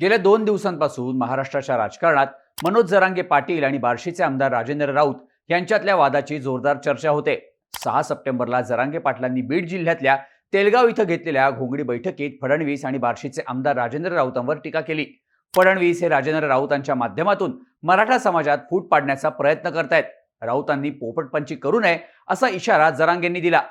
गेल्या दोन दिवसांपासून महाराष्ट्राच्या राजकारणात मनोज जरांगे पाटील आणि बार्शीचे आमदार राजेंद्र राऊत यांच्यातल्या वादाची जोरदार चर्चा होते. सहा सप्टेंबरला जरांगे पाटलांनी बीड जिल्ह्यातल्या तेलगाव इथं घेतलेल्या घोंगडी बैठकीत फडणवीस आणि बार्शीचे आमदार राजेंद्र राऊतांवर टीका केली. फडणवीस हे राजेंद्र राऊतांच्या माध्यमातून मराठा समाजात फूट पाडण्याचा प्रयत्न करतायत. राऊतांनी पोपटपंची करू नये असा इशारा जरांगेंनी दिला.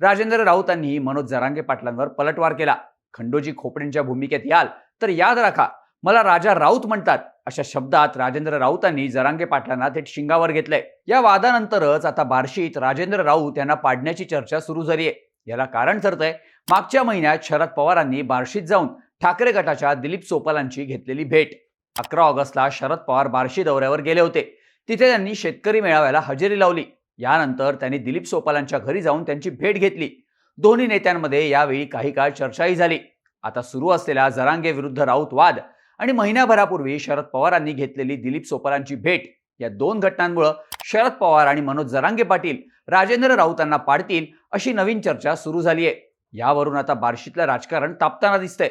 राजेंद्र राऊतांनी मनोज जरांगे पाटलांवर पलटवार केला. खंडोजी खोपडेंच्या भूमिकेत याल तर याद राखा मला राजा राऊत म्हणतात. अशा शब्दात राजेंद्र राऊतांनी जरांगे पाटलांना थेट शिंगावर घेतलंय. या वादानंतरच आता बार्शीत राजेंद्र राऊत यांना पाडण्याची चर्चा सुरू झाली आहे. याला कारण ठरतंय मागच्या महिन्यात शरद पवारांनी बार्शीत जाऊन ठाकरे गटाच्या दिलीप सोपालांची घेतलेली भेट. अकरा ऑगस्टला शरद पवार बार्शी दौऱ्यावर गेले होते. तिथे त्यांनी शेतकरी मेळाव्याला हजेरी लावली. यानंतर त्यांनी दिलीप सोपालांच्या घरी जाऊन त्यांची भेट घेतली. दोन्ही नेत्यांमध्ये यावेळी काही काळ चर्चाही झाली. आता सुरू असलेला जरांगे विरुद्ध राऊत वाद आणि महिन्याभरापूर्वी शरद पवारांनी घेतलेली दिलीप सोपरांची भेट या दोन घटनांमुळं शरद पवार आणि मनोज जरांगे पाटील राजेंद्र राऊतांना पाडतील अशी नवीन चर्चा सुरू झाली आहे. यावरून आता बार्शीतलं राजकारण तापताना दिसतंय.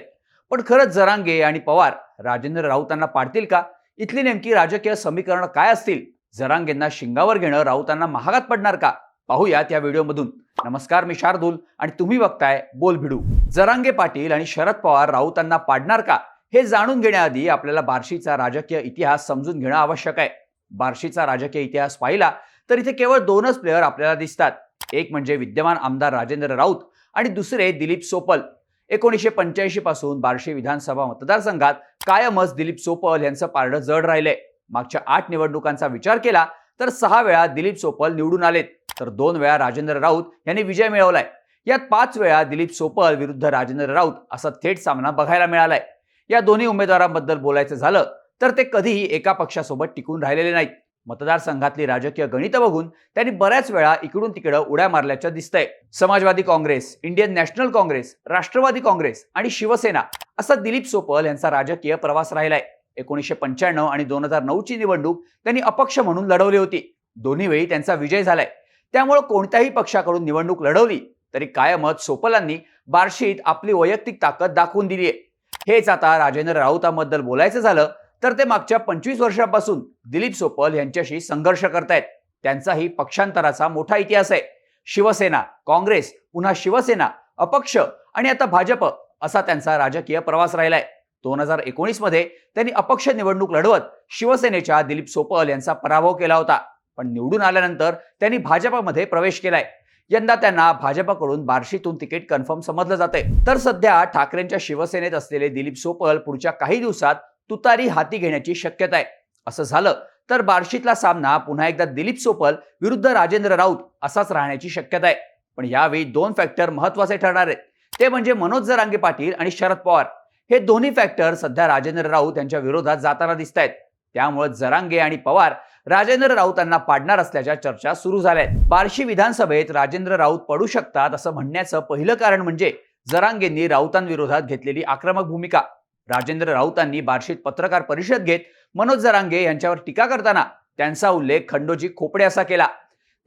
पण खरंच जरांगे आणि पवार राजेंद्र राऊतांना पाडतील का? इथली नेमकी राजकीय समीकरणं काय असतील? जरांगेंना शिंगावर घेणं राऊतांना महागात पडणार का? पाहूयात या व्हिडिओमधून. नमस्कार मी शार्दूल आणि तुम्ही बघताय बोल भिडू. जरांगे पाटील आणि शरद पवार राऊतांना पाडणार का? हे जाणून घेण्याआधी आपल्याला बार्शीचा राजकीय इतिहास समजून घेणं आवश्यक आहे. बार्शीचा राजकीय इतिहास पाहिला तर इथे केवळ दोनच प्लेअर आपल्याला दिसतात. एक म्हणजे विद्यमान आमदार राजेंद्र राऊत आणि दुसरे दिलीप सोपल. एकोणीसशे पंच्याऐंशी पासून बार्शी विधानसभा मतदारसंघात कायमच दिलीप सोपल यांचं पारडं जड राहिलंय. मागच्या आठ निवडणुकांचा विचार केला तर सहा वेळा दिलीप सोपल निवडून आलेत. तर दोन वेळा राजेंद्र राऊत यांनी विजय मिळवलाय. यात पाच वेळा दिलीप सोपल विरुद्ध राजेंद्र राऊत असा थेट सामना बघायला मिळालाय. या दोन्ही उमेदवारांबद्दल बोलायचं झालं तर ते कधीही एका पक्षासोबत टिकून राहिलेले नाहीत. मतदारसंघातली राजकीय गणितं बघून त्यांनी बऱ्याच वेळा इकडून तिकडं उड्या मारल्याचं दिसतंय. समाजवादी काँग्रेस इंडियन नॅशनल काँग्रेस राष्ट्रवादी काँग्रेस आणि शिवसेना असा दिलीप सोपल यांचा राजकीय प्रवास राहिलाय. एकोणीसशे पंच्याण्णव आणि दोन हजार नऊची निवडणूक त्यांनी अपक्ष म्हणून लढवली होती. दोन्ही वेळी त्यांचा विजय झालाय. त्यामुळे कोणत्याही पक्षाकडून निवडणूक लढवली तरी कायमच सोपलांनी बार्शीत आपली वैयक्तिक ताकद दाखवून दिली आहे. हेच आता राजेंद्र राऊतांबद्दल बोलायचं झालं तर ते मागच्या पंचवीस वर्षापासून दिलीप सोपल यांच्याशी संघर्ष करतायत. त्यांचाही पक्षांतराचा मोठा इतिहास आहे. शिवसेना काँग्रेस पुन्हा शिवसेना अपक्ष आणि आता भाजप असा त्यांचा राजकीय प्रवास राहिलाय. दोन हजार एकोणीसमध्ये त्यांनी अपक्ष निवडणूक लढवत शिवसेनेच्या दिलीप सोपल यांचा पराभव केला होता. पण निवडून आल्यानंतर त्यांनी भाजपामध्ये प्रवेश केलाय. यंदा त्यांना भाजपकडून बार्शीतून तिकीट कन्फर्म समजलं जाते तर सध्या ठाकरेंच्या शिवसेनेत असलेले दिलीप सोपल पुढच्या काही दिवसात तुतारी हाती घेण्याची शक्यता आहे. असं झालं तर बार्शीतला सामना पुन्हा एकदा दिलीप सोपल विरुद्ध राजेंद्र राऊत असाच राहण्याची शक्यता आहे. पण यावेळी दोन फॅक्टर महत्त्वाचे ठरणार आहेत. ते म्हणजे मनोज जरांगे पाटील आणि शरद पवार. हे दोन्ही फॅक्टर सध्या राजेंद्र राऊत यांच्या विरोधात जाताना दिसत आहेत त्यामुळे जरांगे आणि पवार राजेंद्र राऊतांना पाडणार असल्याच्या चर्चा सुरू झाल्या आहेत बार्शी विधानसभेत राजेंद्र राऊत पडू शकतात असं म्हणण्याचं पहिलं कारण म्हणजे जरांगेंनी राऊतांविरोधात घेतलेली आक्रमक भूमिका. राजेंद्र राऊतांनी बार्शीत पत्रकार परिषद घेत मनोज जरांगे यांच्यावर टीका करताना त्यांचा उल्लेख खंडोजी खोपडे असा केला.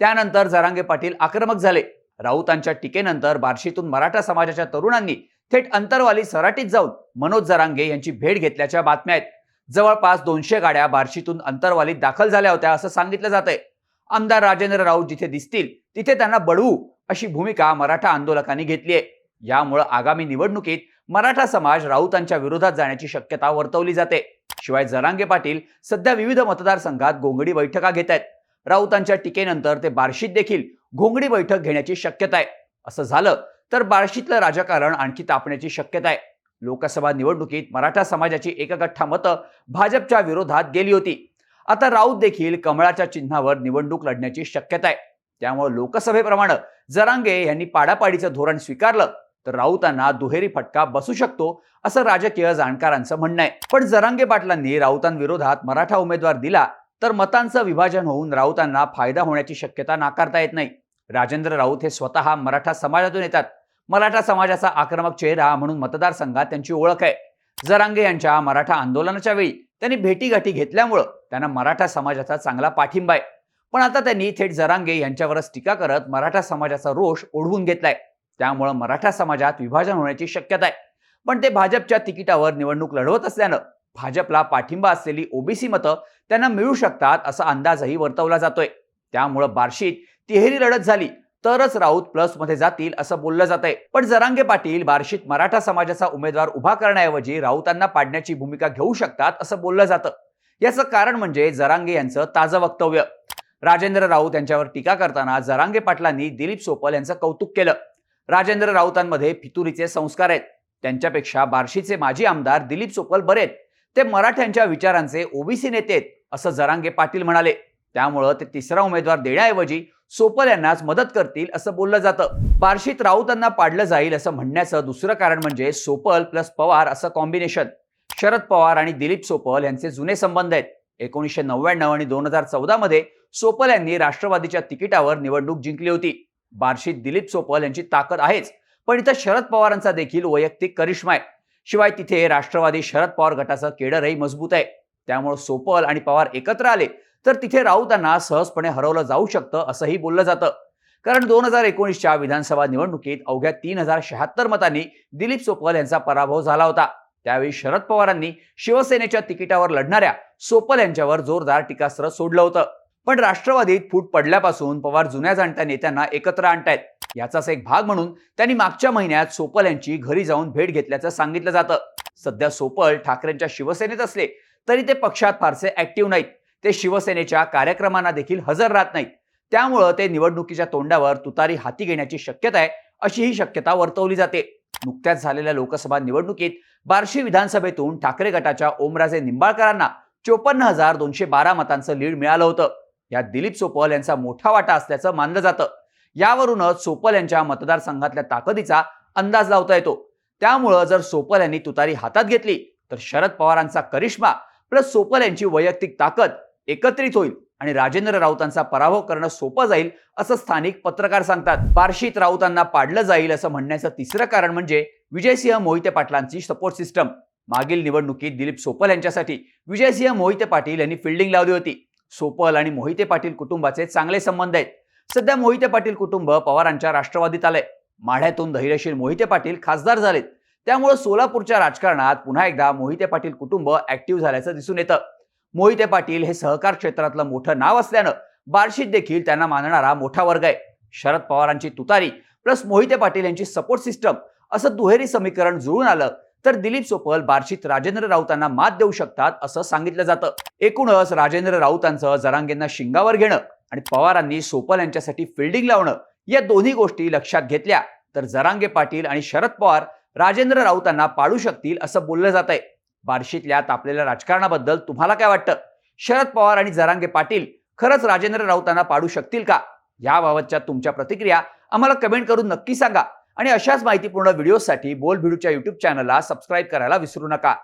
त्यानंतर जरांगे पाटील आक्रमक झाले. राऊतांच्या टीकेनंतर बार्शीतून मराठा समाजाच्या तरुणांनी थेट अंतरवाली सराटीत जाऊन मनोज जरांगे यांची भेट घेतल्याच्या बातम्या आहेत. जवळपास दोनशे गाड्या बार्शीतून अंतरवालीत दाखल झाल्या होत्या असं सांगितलं जात आहे आमदार राजेंद्र राऊत जिथे दिसतील तिथे त्यांना बडवू अशी भूमिका मराठा आंदोलकांनी घेतली आहे. यामुळे आगामी निवडणुकीत मराठा समाज राऊतांच्या विरोधात जाण्याची शक्यता वर्तवली जाते. शिवाय जरांगे पाटील सध्या विविध मतदारसंघात घोंगडी बैठका घेत आहेत. राऊतांच्या टीकेनंतर ते बार्शीत देखील घोंगडी बैठक घेण्याची शक्यता आहे. असं झालं तर बार्शीतलं राजकारण आणखी तापण्याची शक्यता आहे. लोकसभा निवडणुकीत मराठा समाजाची एकगठ्ठा मतं भाजपच्या विरोधात गेली होती. आता राऊत देखील कमळाच्या चिन्हावर निवडणूक लढण्याची शक्यता आहे. त्यामुळे लोकसभेप्रमाणे जरांगे यांनी पाडापाडीचं धोरण स्वीकारलं तर राऊतांना दुहेरी फटका बसू शकतो असं राजकीय जाणकारांचं म्हणणं आहे. पण जरांगे पाटलांनी राऊतांविरोधात मराठा उमेदवार दिला तर मतांचं विभाजन होऊन राऊतांना फायदा होण्याची शक्यता नाकारता येत नाही. राजेंद्र राऊत हे स्वतः मराठा समाजातून येतात. मराठा समाजाचा आक्रमक चेहरा म्हणून मतदारसंघात त्यांची ओळख आहे. जरांगे यांच्या मराठा आंदोलनाच्या वेळी त्यांनी भेटीगाठी घेतल्यामुळं त्यांना मराठा समाजाचा चांगला पाठिंबा आहे. पण आता त्यांनी थेट जरांगे यांच्यावरच टीका करत मराठा समाजाचा रोष ओढवून घेतलाय. त्यामुळं मराठा समाजात विभाजन होण्याची शक्यता आहे. पण ते भाजपच्या तिकिटावर निवडणूक लढवत असल्यानं भाजपला पाठिंबा असलेली ओबीसी मतं त्यांना मिळू शकतात असा अंदाजही वर्तवला जातोय. त्यामुळं बार्शीत तिहेरी लढत झाली. तरच राऊत प्लसमध्ये जातील असं बोललं जात आहे पण जरांगे पाटील बार्शीत मराठा समाजाचा उमेदवार उभा करण्याऐवजी राऊतांना पाडण्याची भूमिका घेऊ शकतात असं बोललं जातं. याचं कारण म्हणजे जरांगे यांचं ताजं वक्तव्य. राजेंद्र राऊत यांच्यावर टीका करताना जरांगे पाटलांनी दिलीप सोपल यांचं कौतुक केलं. राजेंद्र राऊतांमध्ये फितुरीचे संस्कार आहेत. त्यांच्यापेक्षा बार्शीचे माजी आमदार दिलीप सोपल बरे आहेत. ते मराठ्यांच्या विचारांचे ओबीसी नेते आहेत असं जरांगे पाटील म्हणाले. त्यामुळं ते तिसरा उमेदवार देण्याऐवजी सोपल यांनाच मदत करतील असं बोललं जातं. बार्शीत राऊतांना पाडलं जाईल असं म्हणण्याचं दुसरं कारण म्हणजे सोपल प्लस पवार असं कॉम्बिनेशन शरद पवार आणि दिलीप सोपल यांचे जुने संबंध आहेत. एकोणीसशे नव्याण्णव आणि दोन हजार चौदा मध्ये सोपल यांनी राष्ट्रवादीच्या तिकिटावर निवडणूक जिंकली होती. बार्शीत दिलीप सोपल यांची ताकद आहेच पण इथं शरद पवारांचा देखील वैयक्तिक करिश्मा आहे. शिवाय तिथे राष्ट्रवादी शरद पवार गटाचं केडरही मजबूत आहे. त्यामुळे सोपल आणि पवार एकत्र आले तर तिथे राऊतांना सहजपणे हरवलं जाऊ शकतं असंही बोललं जातं. कारण दोन हजार एकोणीसच्या विधानसभा निवडणुकीत अवघ्या तीन हजार शहात्तर मतांनी दिलीप सोपल यांचा पराभव झाला होता. त्यावेळी शरद पवारांनी शिवसेनेच्या तिकिटावर लढणाऱ्या सोपल यांच्यावर जोरदार टीकास्त्र सोडलं होतं. पण राष्ट्रवादीत फूट पडल्यापासून पवार जुन्या जाणत्या नेत्यांना एकत्र आणतायत. याचाच एक भाग म्हणून त्यांनी मागच्या महिन्यात सोपल यांची घरी जाऊन भेट घेतल्याचं सांगितलं जातं. सध्या सोपल ठाकरेंच्या शिवसेनेत असले तरी ते पक्षात फारसे ऍक्टिव्ह नाहीत. ते शिवसेनेच्या कार्यक्रमांना देखील हजर राहत नाहीत. त्यामुळं ते निवडणुकीच्या तोंडावर तुतारी हाती घेण्याची शक्यता आहे अशी ही शक्यता वर्तवली जाते. नुकत्याच झालेल्या लोकसभा निवडणुकीत बार्शी विधानसभेतून ठाकरे गटाच्या ओमराजे निंबाळकरांना चोपन्न हजार दोनशे बारा मतांचं लीड मिळालं होतं. यात दिलीप सोपल यांचा मोठा वाटा असल्याचं मानलं जातं. यावरूनच सोपल यांच्या मतदारसंघातल्या ताकदीचा अंदाज लावता येतो. त्यामुळं जर सोपल यांनी तुतारी हातात घेतली तर शरद पवारांचा करिश्मा प्लस सोपल यांची वैयक्तिक ताकद एकत्रित होईल आणि राजेंद्र राऊतांचा पराभव करणं सोपं जाईल असं स्थानिक पत्रकार सांगतात. पारशीत राऊतांना पाडलं जाईल असं म्हणण्याचं तिसरं कारण म्हणजे विजयसिंह मोहिते पाटलांची सपोर्ट सिस्टम मागील निवडणुकीत दिलीप सोपल यांच्यासाठी विजयसिंह मोहिते पाटील यांनी फिल्डिंग लावली होती. सोपल आणि मोहिते पाटील कुटुंबाचे चांगले संबंध आहेत. सध्या मोहिते पाटील कुटुंब पवारांच्या राष्ट्रवादीत आलंय. माढ्यातून धैर्यशील मोहिते पाटील खासदार झालेत. त्यामुळे सोलापूरच्या राजकारणात पुन्हा एकदा मोहिते पाटील कुटुंब ऍक्टिव्ह झाल्याचं दिसून येतं. मोहिते पाटील हे सहकार क्षेत्रातलं मोठं नाव असल्यानं बार्शीत देखील त्यांना मानणारा मोठा वर्ग आहे. शरद पवारांची तुतारी प्लस मोहिते पाटील यांची सपोर्ट सिस्टम असं दुहेरी समीकरण जुळून आलं तर दिलीप सोपल बार्शीत राजेंद्र राऊतांना मात देऊ शकतात असं सांगितलं जातं. एकूणच राजेंद्र राऊतांचं जरांगेंना शिंगावर घेणं आणि पवारांनी सोपल यांच्यासाठी फिल्डिंग लावणं या दोन्ही गोष्टी लक्षात घेतल्या तर जरांगे पाटील आणि शरद पवार राजेंद्र राऊतांना पाळू शकतील असं बोललं जात आहे बार्शीतल्या तापलेल्या राजकारणाबद्दल तुम्हाला काय वाटतं? शरद पवार आणि जरांगे पाटील खरंच राजेंद्र राऊतांना पाडू शकतील का? याबाबतच्या तुमच्या प्रतिक्रिया आम्हाला कमेंट करून नक्की सांगा. आणि अशाच माहितीपूर्ण व्हिडिओसाठी बोल भिडूच्या युट्यूब चॅनलला सबस्क्राईब करायला विसरू नका.